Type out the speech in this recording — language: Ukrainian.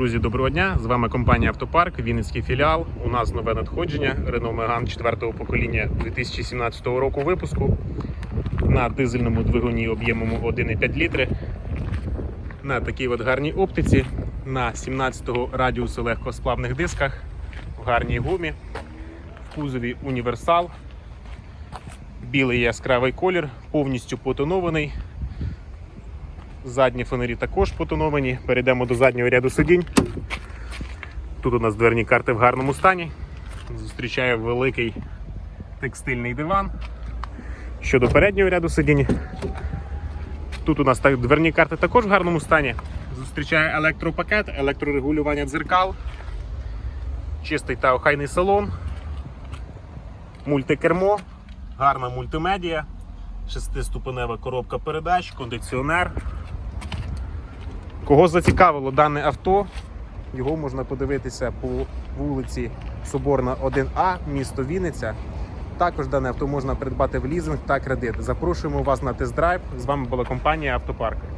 Друзі, доброго дня! З вами компанія Автопарк, Вінницький філіал. У нас нове надходження Renault Megane 4-го покоління 2017 року випуску на дизельному двигуні об'ємом 1,5 літри. На такій от гарній оптиці, на 17-го радіусу легкосплавних дисках, в гарній гумі, в кузові універсал, білий яскравий колір, повністю потонований. Задні фонарі також потоновані. Перейдемо до заднього ряду сидінь. Тут у нас дверні карти в гарному стані. Зустрічає великий текстильний диван. Щодо переднього ряду сидінь. Тут у нас дверні карти також в гарному стані. Зустрічає електропакет, електрорегулювання дзеркал, чистий та охайний салон, мультикермо, гарна мультимедіа, шестиступенева коробка передач, кондиціонер. Кого зацікавило дане авто, його можна подивитися по вулиці Соборна 1А, місто Вінниця. Також дане авто можна придбати в лізинг та кредит. Запрошуємо вас на тест-драйв. З вами була компанія Автопарк.